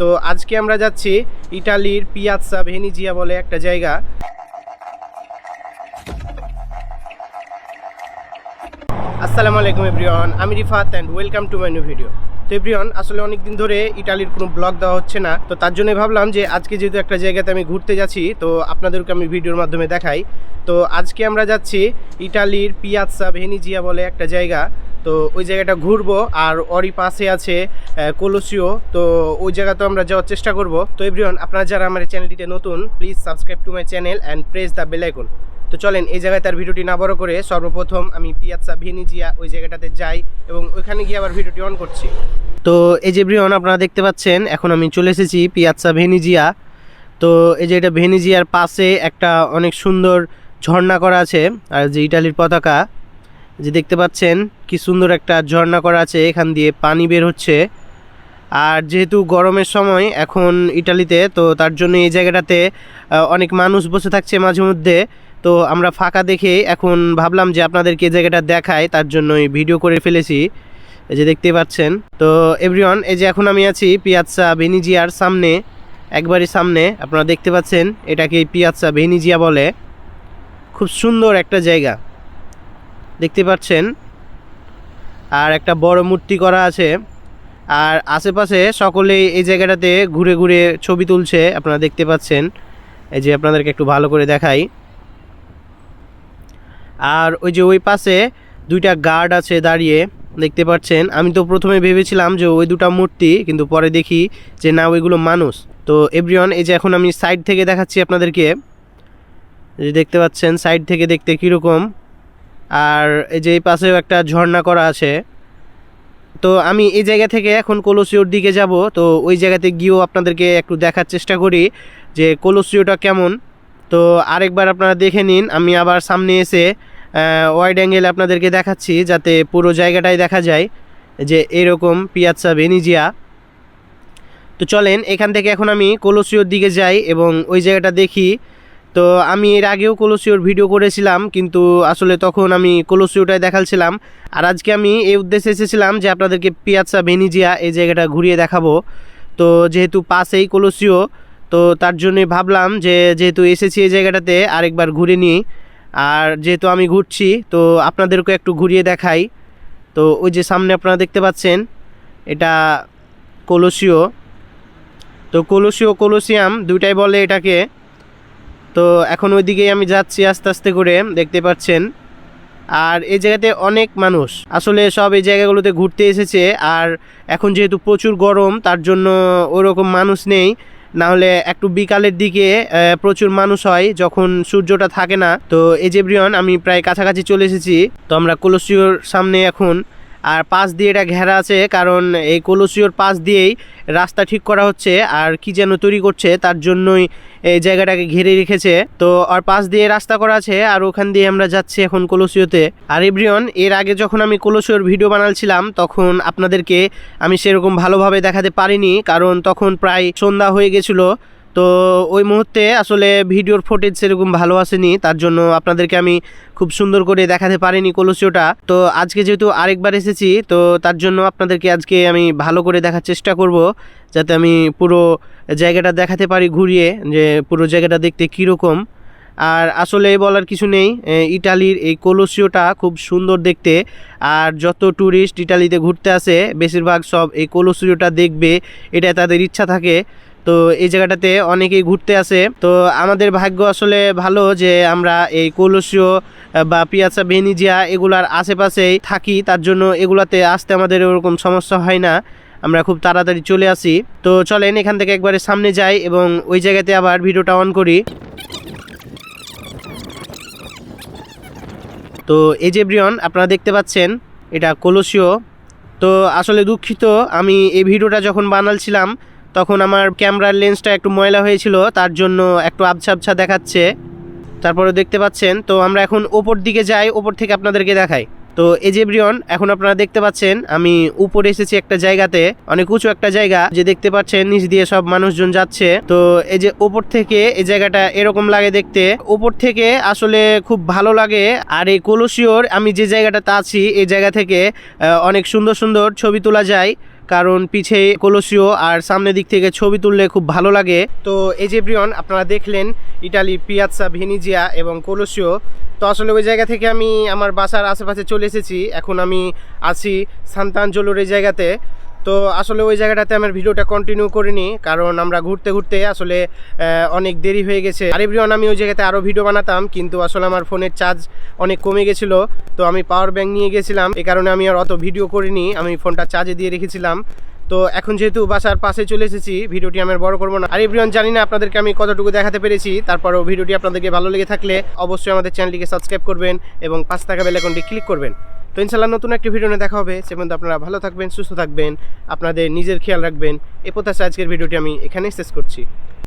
তো আজকে আমরা যাচ্ছি ইটালির পিয়াৎসা ভেনিজিয়া বলে একটা জায়গা। আসসালামু আলাইকুম এভরিওয়ান, আমি Rifat and welcome to my new video তো এভরিওয়ান, আসলে অনেক দিন ধরে ইটালির কোনো ব্লগ দেওয়া হচ্ছে না, তো তার জন্যই ভাবলাম যে আজকে যেহেতু একটা জায়গাতে আমি ঘুরতে যাচ্ছি, তো আপনাদেরকে আমি ভিডিওর মাধ্যমে দেখাই। তো আজকে আমরা যাচ্ছি ইটালির পিয়াৎসা ভেনিজিয়া বলে একটা জায়গা তো ওই জায়গাটা ঘুরবো আর ওরই পাশে আছে কোলোসিও। তো ওই জায়গাতেও আমরা যাওয়ার চেষ্টা করব। তো এভরিওয়ান আপনারা যারা আমার চ্যানেলটিতে নতুন please subscribe to my channel and press the bell icon তো চলেন, এই জায়গায় তার ভিডিওটি না বড় করে সর্বপ্রথম আমি পিয়াৎসা ভেনিজিয়া ওই জায়গাটাতে যাই এবং ওইখানে গিয়ে আবার ভিডিওটি অন করছি। তো এই যে ব্রিয়ন আপনারা দেখতে পাচ্ছেন, এখন আমি চলে এসেছি পিয়াৎসা ভেনিজিয়া তো এই যে এটা ভেনিজিয়ার পাশে একটা অনেক সুন্দর ঝর্ণা করা আছে, আর যে ইটালির পতাকা যে দেখতে পাচ্ছেন, কি সুন্দর একটা ঝর্ণা করা আছে, এখান দিয়ে পানি বের হচ্ছে। আর যেহেতু গরমের সময় এখন ইটালিতে, তো তার জন্য এই জায়গাটাতে অনেক মানুষ বসে থাকছে মাঝে মধ্যে। তো আমরা ফাঁকা দেখে এখন ভাবলাম যে আপনাদেরকে এই জায়গাটা দেখায়, তার জন্যই ভিডিও করে ফেলেছি, এই যে দেখতে পাচ্ছেন। তো এভরিওয়ান, এই যে এখন আমি আছি পিয়াৎসা ভেনিজিয়ার সামনে, একবারই সামনে, আপনারা দেখতে পাচ্ছেন, এটাকে পিয়াৎসা ভেনিজিয়া বলে। খুব সুন্দর একটা জায়গা। দেখতে পাচ্ছেন। আর একটা বড় মূর্তি করা আছে। আর আশেপাশে সকলেই এই জায়গাটাতে ঘুরে ঘুরে ছবি তুলছে, আপনারা দেখতে পাচ্ছেন। এই যে আপনাদেরকে একটু ভালো করে দেখাই। আর ওই যে ওই পাশে দুইটা গার্ড আছে দাঁড়িয়ে, দেখতে পাচ্ছেন। আমি তো প্রথমে ভেবেছিলাম যে ওই দুটা মূর্তি, কিন্তু পরে দেখি যে না, ওইগুলো মানুষ। তো এভরিওয়ান, এই যে এখন আমি সাইড থেকে দেখাচ্ছি আপনাদেরকে। যে দেখতে পাচ্ছেন, সাইড থেকে দেখতে কীরকম। আর এই যে এই পাশেও একটা ঝর্ণা করা আছে। তো আমি এই জায়গা থেকে এখন কলসিওর দিকে যাব। তো ওই জায়গাতে গিয়েও আপনাদেরকে একটু দেখার চেষ্টা করি যে কলসিওটা কেমন। তো আরেকবার আপনারা দেখে নিন, আমি আবার সামনে এসে ওয়াইড অ্যাঙ্গেল আপনাদেরকে দেখাচ্ছি যাতে পুরো জায়গাটাই দেখা যায় যে এরকম পিয়াচ্ছা বেনিজিয়া তো চলেন, এখান থেকে এখন আমি কলসিওর দিকে যাই এবং ওই জায়গাটা দেখি তো আমি এর আগেও কলসিওর ভিডিও করেছিলাম, কিন্তু আসলে তখন আমি কলসিওটাই দেখালছিলাম। আর আজকে আমি এই উদ্দেশ্যে এসেছিলাম যে আপনাদেরকে পিয়াচ্ছা ভেনিজিয়া এই জায়গাটা ঘুরিয়ে দেখাবো। তো যেহেতু পাশেই কলসিও, তো তার জন্যে ভাবলাম যে যেহেতু এসেছি এই জায়গাটাতে আরেকবার ঘুরে নিই। আর যেহেতু আমি ঘুরছি, তো আপনাদেরকে একটু ঘুরিয়ে দেখাই। তো ওই যে সামনে আপনারা দেখতে পাচ্ছেন, এটা কলসিও। তো কলসিও কলসিয়াম দুইটাই বলে এটাকে। তো এখন ওইদিকেই আমি যাচ্ছি আস্তে আস্তে করে, দেখতে পাচ্ছেন। আর এই জায়গাতে অনেক মানুষ। আসলে সব এই জায়গাগুলোতে ঘুরতে এসেছে, আর এখন যেহেতু প্রচুর গরম, তার জন্য ওরকম মানুষ নেই। না হলে একটু বিকালের দিকে প্রচুর মানুষ হয় যখন সূর্যটা থাকে না। তো এই যে ব্রিয়ন, আমি প্রায় কাছাকাছি চলে এসেছি। তো আমরা কলসিওর সামনে এখন আর পাশ দিয়ে এটা ঘেরা আছে, কারণ এই কলসিওর পাশ দিয়েই রাস্তা ঠিক করা হচ্ছে, আর কি যেন তৈরি করছে, তার জন্যই এই জায়গাটাকে ঘিরে রেখেছে। তো আর পাশ দিয়ে রাস্তা করা আছে, আর ওখান দিয়ে আমরা যাচ্ছি এখন কলসিওতে। আর এভরিওন এর আগে যখন আমি কলসিওর ভিডিও বানাচ্ছিলাম তখন আপনাদেরকে আমি সেরকম ভালোভাবে দেখাতে পারিনি, কারণ তখন প্রায় সন্ধ্যা হয়ে গেছিল। তো ওই মুহূর্তে আসলে ভিডিওর ফুটেজ সেরকম ভালো আসেনি, তার জন্য আপনাদেরকে আমি খুব সুন্দর করে দেখাতে পারিনি কলসিওটা। তো আজকে যেহেতু আরেকবার এসেছি, তো তার জন্য আপনাদেরকে আজকে আমি ভালো করে দেখার চেষ্টা করব, যাতে আমি পুরো জায়গাটা দেখাতে পারি ঘুরিয়ে, যে পুরো জায়গাটা দেখতে কীরকম। আর আসলে বলার কিছু নেই ইটালির এই কলসিওটা খুব সুন্দর দেখতে, আর যত ট্যুরিস্ট ইটালিতে ঘুরতে আসে, বেশিরভাগ সব এই কলসিওটা দেখবে এটা তাদের ইচ্ছা থাকে। তো এই জায়গাটাতে অনেকেই ঘুরতে আসে। তো আমাদের ভাগ্য আসলে ভালো যে আমরা এই কলসিও বা পিয়াসা ভেনিজিয়া এগুলার আশেপাশেই থাকি। তার জন্য এগুলাতে আসতে আমাদের ওরকম সমস্যা হয় না। আমরা খুব তাড়াতাড়ি চলে আসি। তো চলেন এখান থেকে একবারে সামনে যাই এবং ওই জায়গাতে আবার ভিডিওটা অন করি। তো এই যে ব্রিয়ন, আপনারা দেখতে পাচ্ছেন, এটা কলসিও। তো আসলে দুঃখিত, আমি এই ভিডিওটা যখন বানালছিলাম তখন আমার ক্যামেরার লেন্সটা একটু ময়লা হয়েছিল, তার জন্য একটু আবছা আবছা দেখাচ্ছে। তারপরে দেখতে পাচ্ছেন, তো আমরা এখন ওপর দিকে যাই, ওপর থেকে আপনাদেরকে দেখাই। তো এই যে ব্রিয়ন এখন আপনারা দেখতে পাচ্ছেন, আমি উপরে এসেছি একটা জায়গাতে, অনেক উঁচু একটা জায়গা যে দেখতে পাচ্ছেন, নিচ দিয়ে সব মানুষজন যাচ্ছে। তো এই যে ওপর থেকে এই জায়গাটা এরকম লাগে দেখতে, ওপর থেকে আসলে খুব ভালো লাগে। আর এই কলসিওর, আমি যে জায়গাটাতে আছি, এই জায়গা থেকে অনেক সুন্দর সুন্দর ছবি তোলা যায়। কারণ পিছে কলসিও আর সামনের দিক থেকে ছবি তুললে খুব ভালো লাগে। তো এই যে ব্রিয়ন, আপনারা দেখলেন ইটালি পিয়াৎসা ভেনিজিয়া এবং কলসিও। তো আসলে ওই জায়গা থেকে আমি আমার বাসার আশেপাশে চলে এসেছি। এখন আমি আছি সান্তাঞ্জলোর এই জায়গাতে। তো আসলে ওই জায়গাটাতে আমার ভিডিওটা কন্টিনিউ করিনি, কারণ আমরা ঘুরতে ঘুরতে আসলে অনেক দেরি হয়ে গেছে। আর আমি ওই জায়গাতে আরও ভিডিও বানাতাম, কিন্তু আসলে আমার ফোনের চার্জ অনেক কমে গেছিল। তো আমি পাওয়ার ব্যাঙ্ক নিয়ে গেছিলাম, এ কারণে আমি আর অত ভিডিও করিনি, আমি ফোনটা চার্জে দিয়ে রেখেছিলাম। তো এখন যেহেতু বাসার পাশে চলে এসেছি ভিডিওটি আমি বড় করব না। আর এভরিওয়ান, জানি না আপনাদেরকে আমি কতটুকু দেখাতে পেরেছি, তারপরও ভিডিওটি আপনাদেরকে ভালো লেগে থাকলে অবশ্যই আমাদের চ্যানেলটিকে সাবস্ক্রাইব করবেন এবং পাঁচ টাকা বেল আইকনটি ক্লিক করবেন। ইনশাল্লাহ নতুন একটি ভিডিও নিয়ে দেখা হবে। সে পর্যন্ত আপনারা ভালো থাকবেন, সুস্থ থাকবেন, আপনাদের নিজের খেয়াল রাখবেন। এ প্রত্যাশা আজকের ভিডিওটি আমি এখানেই শেষ করছি।